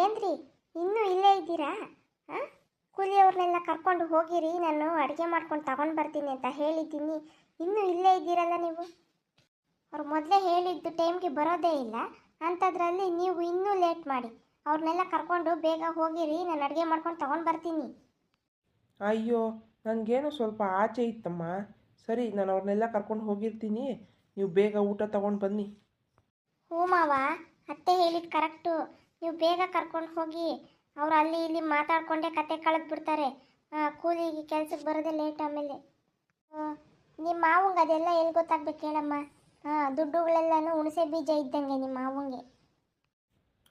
ಏನ್ರಿ? ಇನ್ನೂ ಇಲ್ಲೇ ಇದ್ದೀರಾ? ಹಾಂ? ಕೂಲಿಯವ್ರನ್ನೆಲ್ಲ ಕರ್ಕೊಂಡು ಹೋಗಿರಿ ನಾನು ಅಡುಗೆ ಮಾಡ್ಕೊಂಡು ತಗೊಂಡು ಬರ್ತೀನಿ ಅಂತ ಹೇಳಿದ್ದೀನಿ. ಇನ್ನೂ ಇಲ್ಲೇ ಇದ್ದೀರಲ್ಲ ನೀವು? ಅವ್ರು ಮೊದಲೇ ಹೇಳಿದ್ದು ಟೈಮ್ಗೆ ಬರೋದೇ ಇಲ್ಲ. ಅಂಥದ್ರಲ್ಲಿ ನೀವು ಇನ್ನೂ ಲೇಟ್ ಮಾಡಿ. ಅವ್ರನ್ನೆಲ್ಲ ಕರ್ಕೊಂಡು ಬೇಗ ಹೋಗಿರಿ ನಾನು ಅಡುಗೆ ಮಾಡ್ಕೊಂಡು ತಗೊಂಡು ಬರ್ತೀನಿ. ಅಯ್ಯೋ ನನಗೇನು ಸ್ವಲ್ಪ ಆಚೆ ಇತ್ತಮ್ಮ. ಸರಿ ನಾನು ಅವ್ರನ್ನೆಲ್ಲ ಕರ್ಕೊಂಡು ಹೋಗಿರ್ತೀನಿ. ನೀವು ಬೇಗ ಊಟ ತಗೊಂಡು ಬನ್ನಿ. ಹ್ಞೂ ಮಾವ ಅತ್ತೆ ಹೇಳಿದ್ದು ಕರೆಕ್ಟು. ನೀವು ಬೇಗ ಕರ್ಕೊಂಡು ಹೋಗಿ ಅವ್ರು ಅಲ್ಲಿ ಇಲ್ಲಿ ಮಾತಾಡ್ಕೊಂಡೇ ಕತೆ ಕಳೆದು ಬಿಡ್ತಾರೆ. ಕೂಲಿಗೆ ಕೆಲ್ಸಕ್ಕೆ ಬರೋದೇ ಲೇಟ್ ಆಮೇಲೆ. ಹಾಂ ನಿಮ್ಮ ಮಾವಂಗೆ ಅದೆಲ್ಲ ಎಲ್ಲಿ ಗೊತ್ತಾಗ್ಬೇಕು ಹೇಳಮ್ಮ? ಹಾಂ ದುಡ್ಡುಗಳೆಲ್ಲನೂ ಹುಣಸೆ ಬೀಜ ಇದ್ದಂಗೆ ನಿಮ್ಮ ಮಾವಂಗೆ.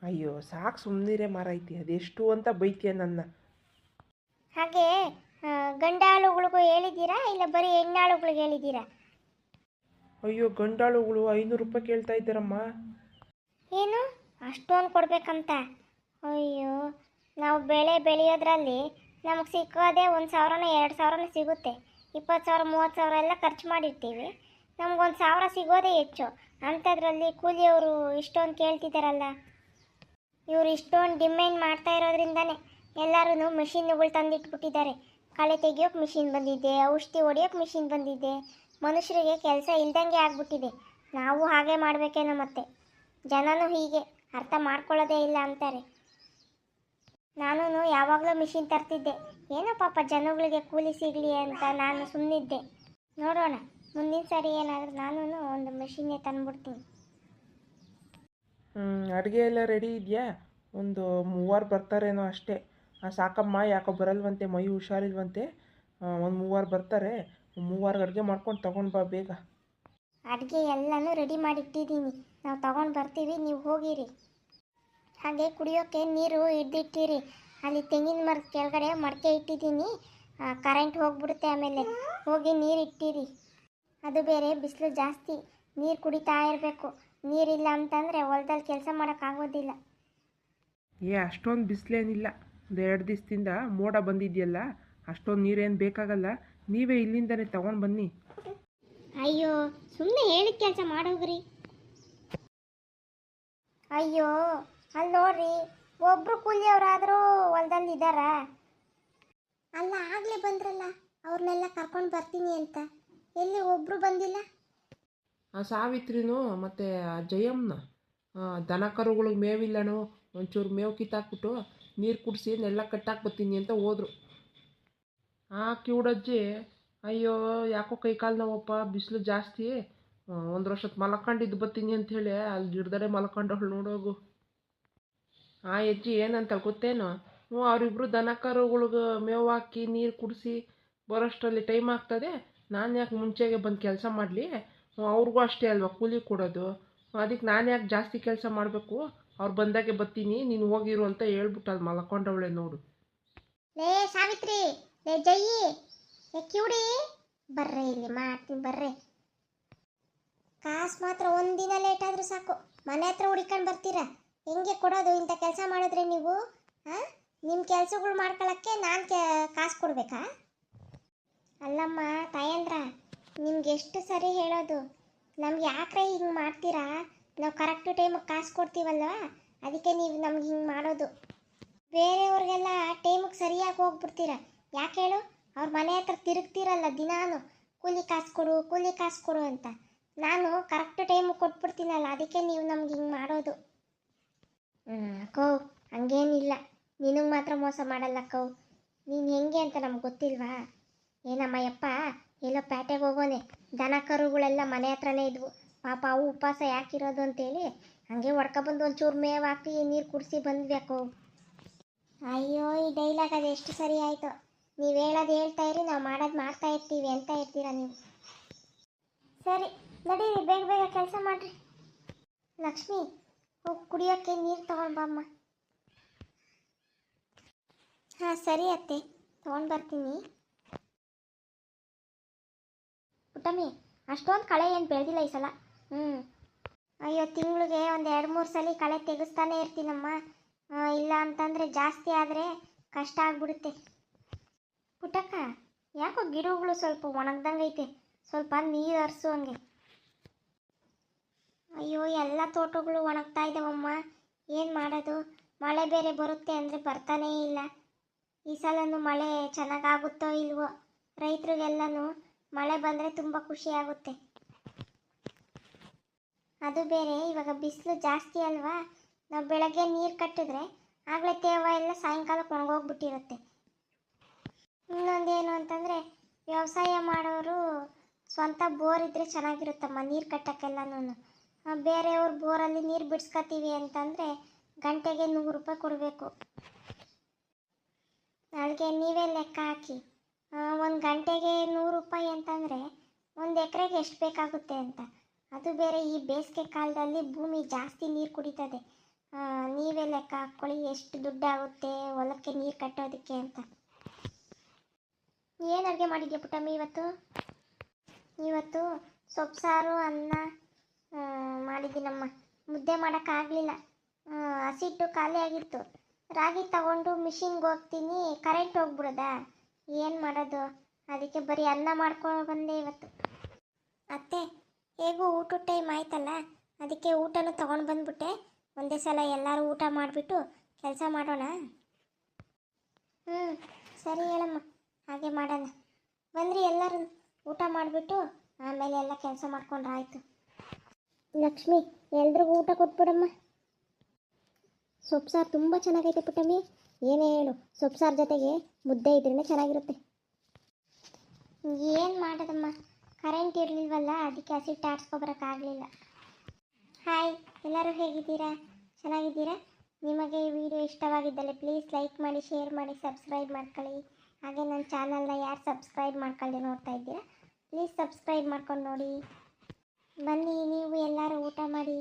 ಅಯ್ಯೋ ಸಾಕು ಸುಮ್ಮನಿರೇ ಮಾರೈತಿ ಅದೆಷ್ಟು ಅಂತ ಬೈತೀಯ ನನ್ನ. ಹಾಗೆ ಗಂಡಾಳುಗಳಿಗೂ ಹೇಳಿದ್ದೀರಾ ಇಲ್ಲ ಬರೀ ಹೆಣ್ಣಾಳುಗಳಿಗೆ ಹೇಳಿದ್ದೀರಾ? ಅಯ್ಯೋ ಗಂಡಾಳುಗಳು ಐನೂರು ರೂಪಾಯಿ ಕೇಳ್ತಾ ಇದ್ದಾರಮ್ಮ. ಏನು? ಅಷ್ಟೊಂದು ಕೊಡಬೇಕಂತ. ಅಯ್ಯೋ, ನಾವು ಬೆಳೆ ಬೆಳೆಯೋದ್ರಲ್ಲಿ ನಮಗೆ ಸಿಕ್ಕೋದೇ ಒಂದು ಸಾವಿರನ ಎರಡು ಸಾವಿರನ ಸಿಗುತ್ತೆ. ಇಪ್ಪತ್ತು ಸಾವಿರ, ಮೂವತ್ತು ಸಾವಿರ ಎಲ್ಲ ಖರ್ಚು ಮಾಡಿರ್ತೀವಿ. ನಮ್ಗೊಂದು ಸಾವಿರ ಸಿಗೋದೇ ಹೆಚ್ಚು. ಅಂಥದ್ರಲ್ಲಿ ಕೂಲಿಯವರು ಇಷ್ಟೊಂದು ಕೇಳ್ತಿದ್ದಾರಲ್ಲ. ಇವರು ಇಷ್ಟೊಂದು ಡಿಮ್ಯಾಂಡ್ ಮಾಡ್ತಾ ಇರೋದ್ರಿಂದನೇ ಎಲ್ಲರೂ ಮಿಷಿನ್ಗಳು ತಂದಿಟ್ಬಿಟ್ಟಿದ್ದಾರೆ. ಕಳೆ ತೆಗಿಯೋಕೆ ಮಿಷಿನ್ ಬಂದಿದೆ, ಔಷಧಿ ಹೊಡಿಯೋಕೆ ಮಿಷಿನ್ ಬಂದಿದೆ. ಮನುಷ್ಯರಿಗೆ ಕೆಲಸ ಇಲ್ದಂಗೆ ಆಗ್ಬಿಟ್ಟಿದೆ. ನಾವು ಹಾಗೆ ಮಾಡಬೇಕೇನೋ ಮತ್ತೆ. ಜನನೂ ಹೀಗೆ. ಅರ್ಥ ಮಾಡ್ಕೊಳ್ಳೋದೇ ಇಲ್ಲ ಅಂತಾರೆ. ನಾನು ಯಾವಾಗಲೂ ಮಿಷಿನ್ ತರ್ತಿದ್ದೆ. ಏನೋ ಪಾಪ ಜನಗಳಿಗೆ ಕೂಲಿ ಸಿಗಲಿ ಅಂತ ನಾನು ಸುಮ್ಮನಿದ್ದೆ ನೋಡೋಣ, ಮುಂದಿನ ಸಾರಿ ಏನಾದರೂ ನಾನು ಒಂದು ಮಿಷಿನ್ನೇ ತಂದ್ಬಿಡ್ತೀನಿ. ಅಡುಗೆ ಎಲ್ಲ ರೆಡಿ ಇದೆಯಾ? ಒಂದು ಮೂವರು ಬರ್ತಾರೇನೋ ಅಷ್ಟೇ. ಸಾಕಮ್ಮ ಯಾಕೋ ಬರಲ್ವಂತೆ, ಮೈ ಹುಷಾರಿಲ್ವಂತೆ. ಒಂದು ಮೂವರು ಬರ್ತಾರೆ. ಮೂವರು ಅಡುಗೆ ಮಾಡ್ಕೊಂಡು ತಗೊಂಡು ಬಾ ಬೇಗ. ಅಡುಗೆ ಎಲ್ಲನೂ ರೆಡಿ ಮಾಡಿ ಇಟ್ಟಿದ್ದೀನಿ ನಾವು ತಗೊಂಡು ಬರ್ತೀವಿ, ನೀವು ಹೋಗಿರಿ. ಹಾಗೆ ಕುಡಿಯೋಕ್ಕೆ ನೀರು ಹಿಡ್ದಿಟ್ಟಿರಿ. ಅಲ್ಲಿ ತೆಂಗಿನ ಮರದ ಕೆಳಗಡೆ ಮಡಕೆ ಇಟ್ಟಿದ್ದೀನಿ. ಕರೆಂಟ್ ಹೋಗ್ಬಿಡುತ್ತೆ ಆಮೇಲೆ. ಹೋಗಿ ನೀರು ಇಟ್ಟಿರಿ. ಅದು ಬೇರೆ, ಬಿಸಿಲು ಜಾಸ್ತಿ. ನೀರು ಕುಡಿತಾ ಇರಬೇಕು. ನೀರಿಲ್ಲ ಅಂತಂದರೆ ಹೊಲದಲ್ಲಿ ಕೆಲಸ ಮಾಡೋಕ್ಕಾಗೋದಿಲ್ಲ ಏ, ಅಷ್ಟೊಂದು ಬಿಸಿಲೇನಿಲ್ಲ. ಒಂದು ಎರಡು ದಿವಸದಿಂದ ಮೋಡ ಬಂದಿದೆಯಲ್ಲ, ಅಷ್ಟೊಂದು ನೀರೇನು ಬೇಕಾಗಲ್ಲ. ನೀವೇ ಇಲ್ಲಿಂದಲೇ ತಗೊಂಡು ಬನ್ನಿ. ಅಯ್ಯೋ ಸುಮ್ಮನೆ ಹೇಳಿದ ಕೆಲಸ ಮಾಡೋಗ್ರಿ. ಅಯ್ಯೋ ಅಲ್ಲಿ ನೋಡ್ರಿ ಒಬ್ರು ಕೂಲಿಯವರಾದರೂ ಹೊಲದಲ್ಲಿ ಇದ್ದಾರಾ ಅಲ್ಲ ಆಗಲೇ ಬಂದ್ರಲ್ಲ ಅವ್ರನ್ನೆಲ್ಲ ಕರ್ಕೊಂಡು ಬರ್ತೀನಿ ಅಂತ. ಎಲ್ಲಿ ಒಬ್ರು ಬಂದಿಲ್ಲ? ಆ ಸಾವಿತ್ರಿನೂ ಮತ್ತು ಆ ಜಯಮ್ಮನ ದನ ಕರುಗಳಿಗೆ ಮೇವಿಲ್ಲನೋ ಒಂಚೂರು ಮೇವು ಕಿತ್ತಾಕ್ಬಿಟ್ಟು ನೀರು ಕುಡಿಸಿ ನೆಲ್ಲ ಕಟ್ಟಾಕ್ ಬರ್ತೀನಿ ಅಂತ ಹೋದ್ರು. ಆ ಕಿವುಡಜ್ಜಿ ಅಯ್ಯೋ, ಯಾಕೋ ಕೈ ಕಾಲು ನೋವಪ್ಪ, ಬಿಸಿಲು ಜಾಸ್ತಿ. ಒಂದು ವರ್ಷದ ಮಲ್ಕೊಂಡಿದ್ದು ಬರ್ತೀನಿ ಅಂಥೇಳಿ ಅಲ್ಲಿ ಗಿಡದಡೆ ಮಲ್ಕೊಂಡವಳು ನೋಡೋಗು. ಆ ಹೆಜ್ಜಿ ಏನಂತ ಗೊತ್ತೇನು? ಹ್ಞೂ, ಅವರಿಬ್ರು ದನ ಕರುಗಳಿಗೆ ಮೇವು ಹಾಕಿ, ನೀರು ಕುಡಿಸಿ ಬರೋಷ್ಟರಲ್ಲಿ ಟೈಮ್ ಆಗ್ತದೆ. ನಾನು ಯಾಕೆ ಮುಂಚೆಗೆ ಬಂದು ಕೆಲಸ ಮಾಡಲಿ? ಅವ್ರಿಗೂ ಅಷ್ಟೇ ಅಲ್ವಾ ಕೂಲಿ ಕೊಡೋದು. ಅದಕ್ಕೆ ನಾನು ಯಾಕೆ ಜಾಸ್ತಿ ಕೆಲಸ ಮಾಡಬೇಕು? ಅವ್ರು ಬಂದಾಗೆ ಬತ್ತೀನಿ ನೀನು ಹೋಗಿರು ಅಂತ ಹೇಳ್ಬಿಟ್ಟು ಅಲ್ಲಿ ಮಲ್ಕೊಂಡವಳೆ ನೋಡು. ಲೇ, ಸಾವಿತ್ರಿ, ಲೇ ಕಿವುಡಿ ಬರ್ರೆ ಇಲ್ಲಿ, ಮಾಡ್ತೀನಿ ಬರ್ರೆ. ಕಾಸು ಮಾತ್ರ ಒಂದಿನ ಲೇಟ್ ಆದರೂ ಸಾಕು. ಮನೆ ಹತ್ರ ಹುಡಿಕೊಂಡು ಬರ್ತೀರಾ? ಹೆಂಗೆ ಕೊಡೋದು? ಇಂಥ ಕೆಲಸ ಮಾಡಿದ್ರೆ ನೀವು? ಹಾಂ ನಿಮ್ಮ ಕೆಲಸಗಳು ಮಾಡ್ಕೊಳ್ಳೋಕ್ಕೆ ನಾನು ಕಾಸು ಕೊಡಬೇಕಾ? ಅಲ್ಲಮ್ಮ, ತಾಯಂದ್ರ, ನಿಮ್ಗೆ ಎಷ್ಟು ಸರಿ ಹೇಳೋದು? ನಮ್ಗೆ ಯಾಕ್ರೆ ಹಿಂಗೆ ಮಾಡ್ತೀರಾ? ನಾವು ಕರೆಕ್ಟ್ ಟೈಮಿಗೆ ಕಾಸು ಕೊಡ್ತೀವಲ್ವಾ? ಅದಕ್ಕೆ ನೀವು ನಮ್ಗೆ ಹಿಂಗೆ ಮಾಡೋದು. ಬೇರೆಯವ್ರಿಗೆಲ್ಲ ಟೈಮಿಗೆ ಸರಿಯಾಗಿ ಹೋಗ್ಬಿಡ್ತೀರಾ? ಯಾಕೆ ಹೇಳು? ಅವ್ರ ಮನೆ ಹತ್ರ ತಿರುಗ್ತಿರಲ್ಲ ದಿನಾನು, ಕೂಲಿ ಕಾಸು ಕೊಡು, ಕೂಲಿ ಕಾಸು ಕೊಡು ಅಂತ. ನಾನು ಕರೆಕ್ಟ್ ಟೈಮಿಗೆ ಕೊಟ್ಬಿಡ್ತೀನಲ್ಲ, ಅದಕ್ಕೆ ನೀವು ನಮ್ಗೆ ಹಿಂಗೆ ಮಾಡೋದು. ಹ್ಞೂ ಕೋ ಹಂಗೇನಿಲ್ಲ. ನಿನಗೆ ಮಾತ್ರ ಮೋಸ ಮಾಡಲ್ಲ ಕೌ ನೀನು ಹೆಂಗೆ ಅಂತ ನಮ್ಗೆ ಗೊತ್ತಿಲ್ವಾ? ಏನಮ್ಮ ಯಪ್ಪ, ಎಲ್ಲೋ ಪೇಟೆಗೆ ಹೋಗೋನೆ. ದನ ಕರುಗಳೆಲ್ಲ ಮನೆ ಹತ್ರನೇ ಇದ್ವು. ಪಾಪ ಅವು ಉಪವಾಸ ಯಾಕಿರೋದು ಅಂತೇಳಿ ಹಂಗೆ ಬಂದು ಒಂಚೂರು ಮೇವು ಹಾಕಿ ನೀರು ಕುಡಿಸಿ ಬಂದ್ಬೇಕು ಅಯ್ಯೋ, ಈ ಡೈಲಾಗ್ ಅದು ಎಷ್ಟು ಸರಿ ಆಯಿತು. ನೀವು ಹೇಳೋದು ಹೇಳ್ತಾ ಇರಿ, ನಾವು ಮಾಡೋದು ಮಾಡ್ತಾ ಇರ್ತೀವಿ ಅಂತ ಇರ್ತೀರಾ ನೀವು? ಸರಿ ನಡೀರಿ ಬೇಗ ಬೇಗ ಕೆಲಸ ಮಾಡಿರಿ. ಲಕ್ಷ್ಮಿ, ಹೋಗಿ ಕುಡಿಯೋಕ್ಕೆ ನೀರು ತಗೊಂಡು ಬಾಮ್ಮ ಹಾಂ, ಸರಿ ಅತ್ತೆ, ತೊಗೊಂಡು ಬರ್ತೀನಿ. ಪುಟ್ಟಮ್ಮಿ ಅಷ್ಟೊಂದು ಕಳೆ ಏನು ಬೆಳೆದಿಲ್ಲ ಈ ಸಲ? ಹ್ಞೂ ಅಯ್ಯೋ, ತಿಂಗಳಿಗೆ ಒಂದು ಎರಡು ಮೂರು ಸಲ ಕಳೆ ತೆಗೆಸ್ತಾನೆ ಇರ್ತೀನಮ್ಮ. ಇಲ್ಲ ಅಂತಂದರೆ ಜಾಸ್ತಿ ಆದರೆ ಕಷ್ಟ ಆಗ್ಬಿಡುತ್ತೆ. ಪುಟ್ಟಕ್ಕ, ಯಾಕೋ ಗಿಡಗಳು ಸ್ವಲ್ಪ ಒಣಗ್ದಂಗೈತೆ, ಸ್ವಲ್ಪ ನೀರು ಹರಿಸು ಹಂಗೆ. ಅಯ್ಯೋ, ಎಲ್ಲ ತೋಟಗಳು ಒಣಗ್ತಾ ಇದ್ದಾವಮ್ಮ ಏನು ಮಾಡೋದು? ಮಳೆ ಬೇರೆ ಬರುತ್ತೆ ಅಂದರೆ ಬರ್ತಾನೇ ಇಲ್ಲ. ಈ ಸಲನೂ ಮಳೆ ಚೆನ್ನಾಗಾಗುತ್ತೋ ಇಲ್ವೋ? ರೈತರಿಗೆಲ್ಲನೂ ಮಳೆ ಬಂದರೆ ತುಂಬ ಖುಷಿ ಆಗುತ್ತೆ. ಅದು ಬೇರೆ, ಇವಾಗ ಬಿಸಿಲು ಜಾಸ್ತಿ ಅಲ್ವಾ? ನಾವು ಬೆಳಗ್ಗೆ ನೀರು ಕಟ್ಟಿದ್ರೆ ಆಗಲೇ ತೇವ ಎಲ್ಲ ಸಾಯಂಕಾಲಕ್ಕೆ ಒಣಗೋಗ್ಬಿಟ್ಟಿರುತ್ತೆ. ಇನ್ನೊಂದೇನು ಅಂತಂದರೆ, ವ್ಯವಸಾಯ ಮಾಡೋರು ಸ್ವಂತ ಬೋರ್ ಇದ್ದರೆ ಚೆನ್ನಾಗಿರುತ್ತಮ್ಮ, ನೀರು ಕಟ್ಟೋಕ್ಕೆಲ್ಲನೂ ಬೇರೆಯವ್ರ ಬೋರಲ್ಲಿ ನೀರು ಬಿಡ್ಸ್ಕೊತೀವಿ ಅಂತಂದರೆ ಗಂಟೆಗೆ ನೂರು ರೂಪಾಯಿ ಕೊಡಬೇಕು. ಅಲ್ಲಿಗೆ ನೀವೇ ಲೆಕ್ಕ ಹಾಕಿ ಒಂದು ಗಂಟೆಗೆ ನೂರು ರೂಪಾಯಿ ಅಂತಂದರೆ ಒಂದು ಎಕರೆಗೆ ಎಷ್ಟು ಬೇಕಾಗುತ್ತೆ ಅಂತ. ಅದು ಬೇರೆ ಈ ಬೇಸಿಗೆ ಕಾಲದಲ್ಲಿ ಭೂಮಿ ಜಾಸ್ತಿ ನೀರು ಕುಡಿತದೆ. ನೀವೇ ಲೆಕ್ಕ ಹಾಕ್ಕೊಳ್ಳಿ, ಎಷ್ಟು ದುಡ್ಡಾಗುತ್ತೆ ಹೊಲಕ್ಕೆ ನೀರು ಕಟ್ಟೋದಕ್ಕೆ ಅಂತ. ಏನು ಅಡುಗೆ ಮಾಡಿದ್ಯ ಪುಟ್ಟಮ್ಮ ಇವತ್ತು? ಇವತ್ತು ಸೊಪ್ಪು ಸಾರು, ಅನ್ನ ಮಾಡಿದ್ದೀನಮ್ಮ. ಮುದ್ದೆ ಮಾಡೋಕ್ಕಾಗಲಿಲ್ಲ. ಹಸಿಟ್ಟು ಖಾಲಿ ಆಗಿತ್ತು. ರಾಗಿ ತಗೊಂಡು ಮಿಷಿನ್ಗೆ ಹೋಗ್ತೀನಿ ಕರೆಂಟ್ ಹೋಗ್ಬಿಡೋದಾ? ಏನು ಮಾಡೋದು? ಅದಕ್ಕೆ ಬರೀ ಅನ್ನ ಮಾಡ್ಕೊಂಡು ಬಂದೆ ಇವತ್ತು. ಅತ್ತೆ, ಹೇಗೂ ಊಟದ ಟೈಮ್ ಆಯ್ತಲ್ಲ? ಅದಕ್ಕೆ ಊಟನೂ ತಗೊಂಡು ಬಂದ್ಬಿಟ್ಟೆ. ಒಂದೇ ಸಲ ಎಲ್ಲರೂ ಊಟ ಮಾಡಿಬಿಟ್ಟು ಕೆಲಸ ಮಾಡೋಣ? ಹ್ಞೂ ಸರಿ ಹೇಳಮ್ಮ. ಹಾಗೆ ಮಾಡೋಣ. ಬಂದ್ರಿ ಎಲ್ಲರೂ. ಊಟ ಮಾಡಿಬಿಟ್ಟು ಆಮೇಲೆ ಎಲ್ಲ ಕೆಲಸ ಮಾಡ್ಕೊಂಡ್ರೆ ಆಯಿತು. ಲಕ್ಷ್ಮಿ, ಎಲ್ರಿಗೂ ಊಟ ಕೊಟ್ಬಿಡಮ್ಮ. ಸೊಪ್ಪು ಸಾರು ತುಂಬ ಚೆನ್ನಾಗೈತೆ ಪುಟ್ಟಮ್ಮಿ. ಏನೇ ಹೇಳು ಸೊಪ್ಪು ಸಾರು ಜೊತೆಗೆ ಮುದ್ದೆ ಇದ್ರೇ ಚೆನ್ನಾಗಿರುತ್ತೆ. ಏನು ಮಾಡೋದಮ್ಮ? ಕರೆಂಟ್ ಇರಲಿಲ್ವಲ್ಲ, ಅದಕ್ಕೆ ಹಸಿಟ್ಟು ಆಡಿಸ್ಕೊಬರೋಕ್ಕಾಗಲಿಲ್ಲ ಹಾಯ್ ಎಲ್ಲರೂ ಹೇಗಿದ್ದೀರಾ? ಚೆನ್ನಾಗಿದ್ದೀರಾ? ನಿಮಗೆ ಈ ವಿಡಿಯೋ ಇಷ್ಟವಾಗಿದ್ದಲ್ಲಿ ಪ್ಲೀಸ್ ಲೈಕ್ ಮಾಡಿ ಶೇರ್ ಮಾಡಿ ಸಬ್ಸ್ಕ್ರೈಬ್ ಮಾಡ್ಕೊಳ್ಳಿ. ಹಾಗೆ ನನ್ನ ಚಾನಲ್ನ ಯಾರು ಸಬ್ಸ್ಕ್ರೈಬ್ ಮಾಡ್ಕೊಳ್ಳಿ ನೋಡ್ತಾ ಇದ್ದೀರಾ ಪ್ಲೀಸ್ ಸಬ್ಸ್ಕ್ರೈಬ್ ಮಾಡ್ಕೊಂಡು ನೋಡಿ. ಬನ್ನಿ ನೀವು ಎಲ್ಲರೂ ಊಟ ಮಾಡಿ.